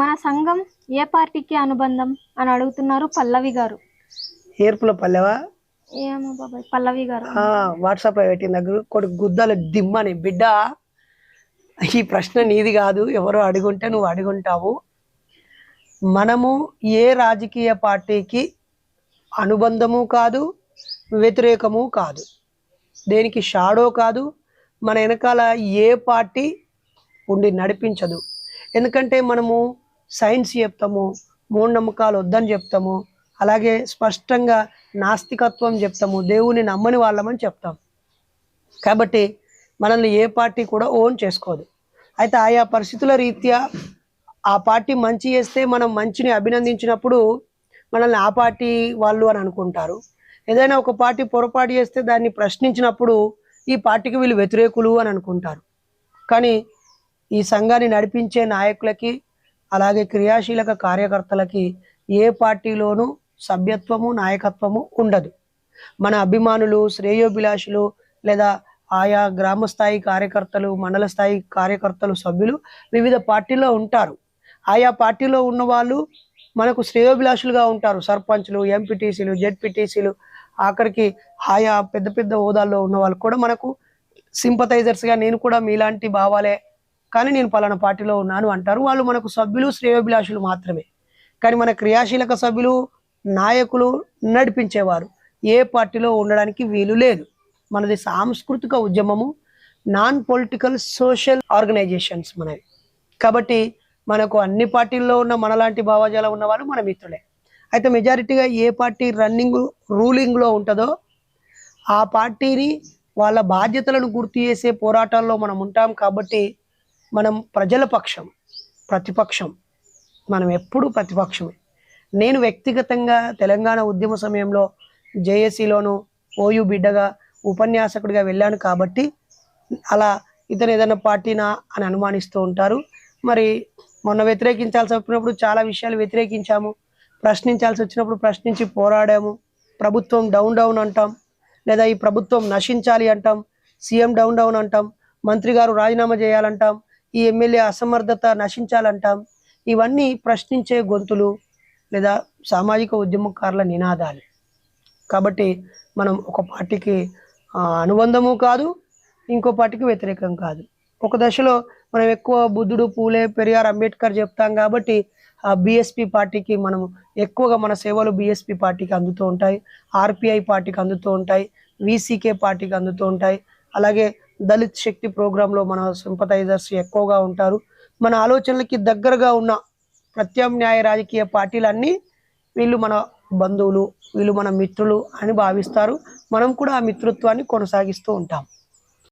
మన సంఘం ఏ పార్టీకి అనుబంధం అని అడుగుతున్నారు పల్లవి గారు. ఏర్పుల పల్లెవా? ఏమో బాబాయ్ పల్లవి గారు. ఆ, వాట్సాప్లో పెట్టిన దగ్గర కొడుకు గుద్దల దిమ్మని. బిడ్డ ఈ ప్రశ్న నీది కాదు ఎవరో అడుగుంటే నువ్వు అడుగుంటావు. మనము ఏ రాజకీయ పార్టీకి అనుబంధము కాదు వ్యతిరేకము కాదు. దేనికి షాడో కాదు మన వెనకాల ఏ పార్టీ ఉండి నడిపించదు. ఎందుకంటే మనము సైన్స్ చెప్తాము మూఢనమ్మకాలు వద్దని చెప్తాము అలాగే స్పష్టంగా నాస్తికత్వం చెప్తాము దేవుని నమ్మని వాళ్ళమని చెప్తాం. కాబట్టి మనల్ని ఏ పార్టీ కూడా ఓన్ చేసుకోదు. అయితే ఆయా పరిస్థితుల రీత్యా ఆ పార్టీ మంచి చేస్తే మనం మంచిని అభినందించినప్పుడు మనల్ని ఆ పార్టీ వాళ్ళు అని అనుకుంటారు. ఏదైనా ఒక పార్టీ పొరపాటు చేస్తే దాన్ని ప్రశ్నించినప్పుడు ఈ పార్టీకి వీళ్ళు వ్యతిరేకులు అని అనుకుంటారు. కానీ ఈ సంఘాన్ని నడిపించే నాయకులకి అలాగే క్రియాశీలక కార్యకర్తలకి ఏ పార్టీలోనూ సభ్యత్వము నాయకత్వము ఉండదు. మన అభిమానులు శ్రేయోభిలాషులు లేదా ఆయా గ్రామ స్థాయి కార్యకర్తలు మండల స్థాయి కార్యకర్తలు సభ్యులు వివిధ పార్టీలో ఉంటారు. ఆయా పార్టీలో ఉన్న వాళ్ళు మనకు శ్రేయోభిలాషులుగా ఉంటారు. సర్పంచ్లు ఎంపీటీసీలు జెడ్పీటీసీలు ఆఖరికి ఆయా పెద్ద పెద్ద హోదాల్లో ఉన్న వాళ్ళు కూడా మనకు సింపథైజర్స్గా నేను కూడా మీలాంటి భావాలే కానీ నేను పలానా పార్టీలో ఉన్నాను అంటారు. వాళ్ళు మనకు సభ్యులు శ్రేయోభిలాషులు మాత్రమే. కానీ మన క్రియాశీలక సభ్యులు నాయకులు నడిపించేవారు. ఏ పార్టీలో ఉండడానికి వీలు లేదు. మనది సాంస్కృతిక ఉద్యమము నాన్ పొలిటికల్ సోషల్ ఆర్గనైజేషన్స్ మనవి. కాబట్టి మనకు అన్ని పార్టీల్లో ఉన్న మనలాంటి భావజాలం ఉన్న వాళ్ళు మన మిత్రులే. అయితే మెజారిటీగా ఏ పార్టీ రన్నింగ్ రూలింగ్లో ఉంటుందో ఆ పార్టీని వాళ్ళ బాధ్యతలను గుర్తు చేసే పోరాటాల్లో మనం ఉంటాం కాబట్టి మనం ప్రజల పక్షం ప్రతిపక్షం మనం ఎప్పుడూ ప్రతిపక్షమే. నేను వ్యక్తిగతంగా తెలంగాణ ఉద్యమ సమయంలో జేఏసీలోను ఓయూ బిడ్డగా ఉపన్యాసకుడిగా వెళ్ళాను కాబట్టి అలా ఇతను ఏదైనా పార్టీనా అని అనుమానిస్తూ ఉంటారు. మరి మొన్న వ్యతిరేకించాల్సి వచ్చినప్పుడు చాలా విషయాలు వ్యతిరేకించాము. ప్రశ్నించాల్సి వచ్చినప్పుడు ప్రశ్నించి పోరాడాము. ప్రభుత్వం డౌన్ డౌన్ అంటాం. లేదా ఈ ప్రభుత్వం నశించాలి అంటాం. సీఎం డౌన్ డౌన్ అంటాం. మంత్రి గారు రాజీనామా చేయాలంటాం. ఈ ఎమ్మెల్యే అసమర్థత నశించాలంటాం? ఇవన్నీ ప్రశ్నించే గొంతులు లేదా సామాజిక ఉద్యమకారుల నినాదాలు. కాబట్టి మనం ఒక పార్టీకి అనుబంధము కాదు ఇంకో పార్టీకి వ్యతిరేకం కాదు. ఒక దశలో మనం ఎక్కువ బుద్ధుడు పూలే పెరియార్ అంబేద్కర్ చెప్తాం కాబట్టి ఆ బీఎస్పీ పార్టీకి మనం ఎక్కువగా మన సేవలు బీఎస్పీ పార్టీకి అందుతూ ఉంటాయి ఆర్పిఐ పార్టీకి అందుతూ ఉంటాయి వీసీకే పార్టీకి అందుతూ ఉంటాయి. అలాగే దళిత్ శక్తి ప్రోగ్రాంలో మన సింపథైజర్స్ ఎక్కువగా ఉంటారు. మన ఆలోచనలకి దగ్గరగా ఉన్న ప్రత్యామ్నాయ రాజకీయ పార్టీలన్నీ వీళ్ళు మన బంధువులు వీళ్ళు మన మిత్రులు అని భావిస్తారు. మనం కూడా ఆ మిత్రత్వాన్ని కొనసాగిస్తూ ఉంటాం.